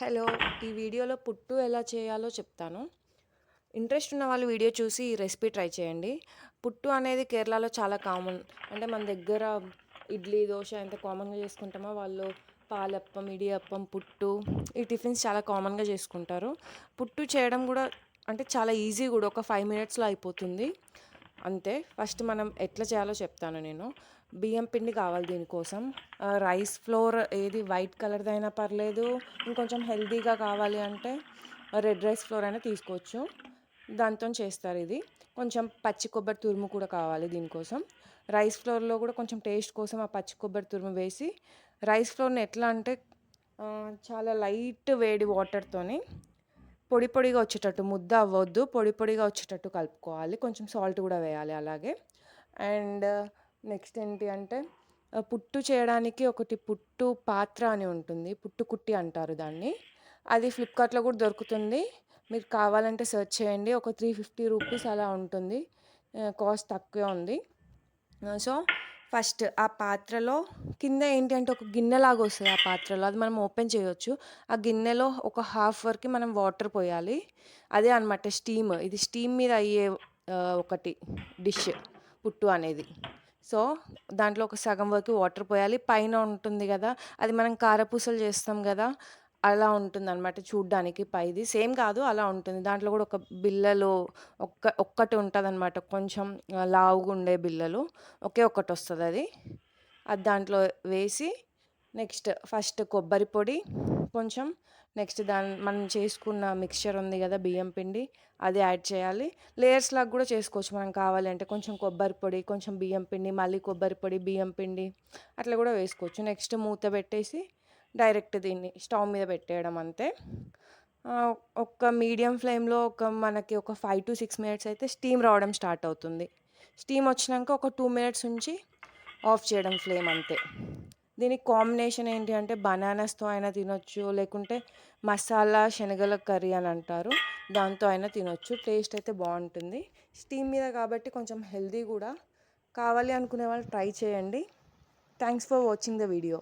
Hello ఈ వీడియోలో పుట్టు ఎలా చేయాలో చెప్తాను. ఇంట్రెస్ట్ ఉన్న వాళ్ళు వీడియో చూసి ఈ రెసిపీ ట్రై చేయండి. పుట్టు అనేది కేరళలో చాలా కామన్ అంటే మన దగ్గర ఇడ్లీ దోశ ఎంత కామన్గా చేసుకుంటామో వాళ్ళు పాలప్పం ఇడియప్పం పుట్టు ఈ టిఫిన్స్ చాలా కామన్గా చేసుకుంటారు. పుట్టు చేయడం కూడా అంటే చాలా ఈజీ కూడా ఒక ఫైవ్ మినిట్స్లో అయిపోతుంది. అంతే. ఫస్ట్ మనం ఎట్లా చేయాలో చెప్తాను నేను. బియ్యం పిండి కావాలి దీనికోసం. రైస్ ఫ్లోర్ ఏది వైట్ కలర్ది అయినా పర్లేదు. ఇంకొంచెం హెల్దీగా కావాలి అంటే రెడ్ రైస్ ఫ్లోర్ అయినా తీసుకోవచ్చు. దాంతో చేస్తారు ఇది. కొంచెం పచ్చి కొబ్బరి తురుము కూడా కావాలి దీనికోసం. రైస్ ఫ్లోర్లో కూడా కొంచెం టేస్ట్ కోసం ఆ పచ్చి కొబ్బరి తురుము వేసి రైస్ ఫ్లోర్ని ఎట్లా అంటే చాలా లైట్ వేడి వాటర్తోని పొడి పొడిగా వచ్చేటట్టు ముద్ద అవ్వద్దు పొడి పొడిగా వచ్చేటట్టు కలుపుకోవాలి. కొంచెం సాల్ట్ కూడా వేయాలి అలాగే. అండ్ నెక్స్ట్ ఏంటి అంటే పుట్టు చేయడానికి ఒకటి పుట్టు పాత్ర అని ఉంటుంది. పుట్టు కుట్టి అంటారు దాన్ని. అది ఫ్లిప్కార్ట్లో కూడా దొరుకుతుంది. మీరు కావాలంటే సెర్చ్ చేయండి. ఒక త్రీ ఫిఫ్టీ రూపీస్ అలా ఉంటుంది. కాస్ట్ తక్కువే ఉంది. సో ఫస్ట్ ఆ పాత్రలో కింద ఏంటి అంటే ఒక గిన్నెలాగా వస్తుంది ఆ పాత్రలో. అది మనం ఓపెన్ చేయొచ్చు. ఆ గిన్నెలో ఒక హాఫ్ వరకు మనం వాటర్ పోయాలి. అదే అనమాట స్టీమ్. ఇది స్టీమ్ మీద అయ్యే ఒకటి డిష్ పుట్టు అనేది. సో దాంట్లో ఒక సగం వరకు వాటర్ పోయాలి. పైన ఉంటుంది కదా అది మనం కారపూసలు చేస్తాం కదా అలా ఉంటుంది అనమాట చూడ్డానికి పైది. సేమ్ కాదు అలా ఉంటుంది. దాంట్లో కూడా ఒక బిల్లలు ఒక్క ఒక్కటి ఉంటుంది అనమాట కొంచెం లావుగా ఉండే బిల్లలు ఒకే ఒక్కటి వస్తుంది అది అది దాంట్లో వేసి నెక్స్ట్ ఫస్ట్ కొబ్బరి పొడి కొంచెం నెక్స్ట్ దాని మనం చేసుకున్న మిక్చర్ ఉంది కదా బియ్యం పిండి అది యాడ్ చేయాలి. లేయర్స్ లాగా కూడా చేసుకోవచ్చు మనం కావాలంటే కొంచెం కొబ్బరి పొడి కొంచెం బియ్యం పిండి మళ్ళీ కొబ్బరి పొడి బియ్యం పిండి అట్లా కూడా వేసుకోవచ్చు. నెక్స్ట్ మూత పెట్టేసి డైరెక్ట్ దీన్ని స్టవ్ మీద పెట్టేయడం అంతే. ఒక మీడియం ఫ్లేమ్లో ఒక మనకి ఒక ఫైవ్ టు సిక్స్ మినిట్స్ అయితే స్టీమ్ రావడం స్టార్ట్ అవుతుంది. స్టీమ్ వచ్చినాక ఒక టూ మినిట్స్ ఉంచి ఆఫ్ చేయడం ఫ్లేమ్ అంతే. దీనికి కాంబినేషన్ ఏంటి అంటే బనానాస్తో అయినా తినొచ్చు లేకుంటే మసాలా శనగల కర్రీ అని అంటారు. దాంతో అయినా తినొచ్చు. టేస్ట్ అయితే బాగుంటుంది. స్టీమ్ మీద కాబట్టి కొంచెం హెల్దీ కూడా. కావాలి అనుకునే వాళ్ళు ట్రై చేయండి. Thanks for watching the video.